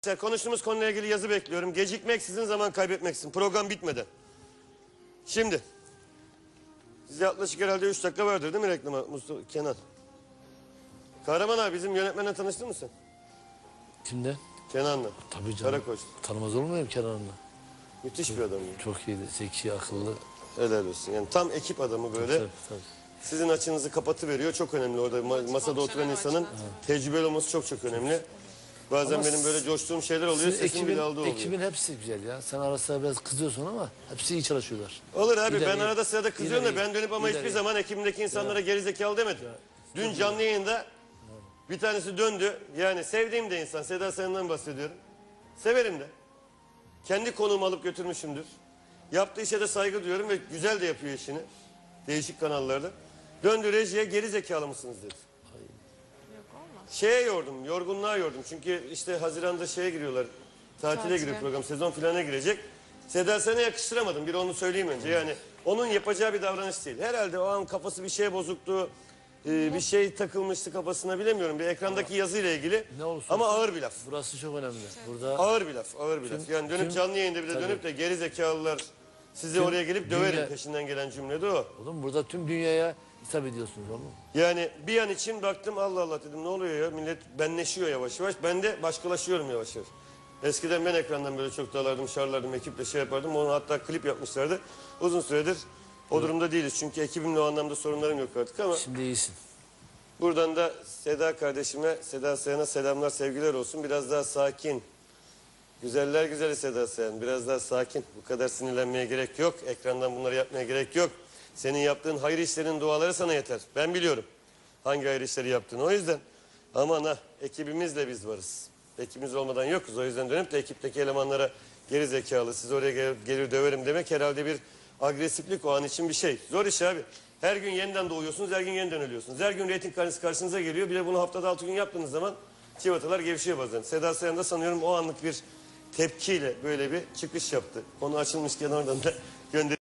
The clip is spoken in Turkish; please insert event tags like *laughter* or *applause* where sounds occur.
Arkadaşlar konuştuğumuz konuyla ilgili yazı bekliyorum. Gecikmeksizin zaman kaybetmeksizin. Program bitmeden. Şimdi. Size yaklaşık herhalde 3 dakika vardır değil mi reklama Mustafa Kenan? Kahraman abi bizim yönetmenle tanıştın mı sen? Kimde? Kenan'la. Tabii canım. Karakoç. Tanımaz olur muyum Kenan'ı? Müthiş bir adam. ya. Çok iyiydi. Zeki, akıllı. Helal olsun. Yani tam ekip adamı böyle. Tabii, tabii. Sizin açınızı kapatıveriyor. Çok önemli orada ma- masada oturan insanın tecrübeli olması çok çok önemli. Bazen Ama benim böyle coştuğum şeyler oluyor. Sizin Sesim ekibin, bile aldığı oluyor. ekibin hepsi güzel ya. Sen ara sıra biraz kızıyorsun ama hepsi iyi çalışıyorlar. Olur abi ben İleri- arada sırada kızıyorum da ileri- ben dönüp ama hiçbir ileri. zaman ekibimdeki insanlara gerizekalı demedim. Dün canlı yayında bir tanesi döndü. Yani sevdiğim de insan Seda Sayan'dan bahsediyorum. Severim de. Kendi konuğumu alıp götürmüşümdür. Yaptığı işe de saygı duyuyorum ve güzel de yapıyor işini. Değişik kanallarda. Döndü rejiye geri zekalı mısınız dedi. Şeye yordum, yorgunluğa yordum. Çünkü işte Haziran'da şeye giriyorlar. Tatile, Tatile. giriyor program, sezon filana girecek. Seda Sayan'a yakıştıramadım. Bir onu söyleyeyim önce. Yani onun yapacağı bir davranış değil. Herhalde o an kafası bir şeye bozuktu. e, bir şey takılmıştı kafasına bilemiyorum. Bir ekrandaki yazıyla ilgili. Ne olursa Ama olsun. ağır bir laf. Burası çok önemli. Burada Ağır bir laf, ağır bir laf. Yani dönüp tüm- canlı yayında bile Tabii. dönüp de geri zekalılar sizi oraya gelip döverim dünya- peşinden gelen cümle de o. oğlum burada tüm dünyaya hitap ediyorsunuz oğlum. Yani bir an için baktım Allah Allah dedim ne oluyor ya millet benleşiyor yavaş yavaş. Ben de başkalaşıyorum yavaş yavaş. Eskiden ben ekrandan böyle çok dalardım, şarlardım, ekiple şey yapardım. Onu hatta klip yapmışlardı. Uzun süredir o durumda değiliz. Çünkü ekibimle o anlamda sorunlarım yok artık ama Şimdi iyisin. buradan da Seda kardeşime, Seda Sayan'a selamlar, sevgiler olsun. Biraz daha sakin. Güzeller güzeli Seda Sayan. Biraz daha sakin. Bu kadar sinirlenmeye gerek yok. Ekrandan bunları yapmaya gerek yok. Senin yaptığın hayır işlerinin duaları sana yeter. Ben biliyorum hangi hayır işleri yaptığını. O yüzden aman ha ekibimizle biz varız. Ekibimiz olmadan yokuz. O yüzden dönüp de ekipteki elemanlara geri zekalı siz oraya gel- gelir döverim demek herhalde bir agresiflik o an için bir şey. Zor iş abi. Her gün yeniden doğuyorsunuz, her gün yeniden ölüyorsunuz. Her gün reyting karşınız karşınıza geliyor. Bir de bunu haftada altı gün yaptığınız zaman çivatalar gevşiyor bazen. Seda Sayan da sanıyorum o anlık bir tepkiyle böyle bir çıkış yaptı. Konu açılmışken oradan da *laughs*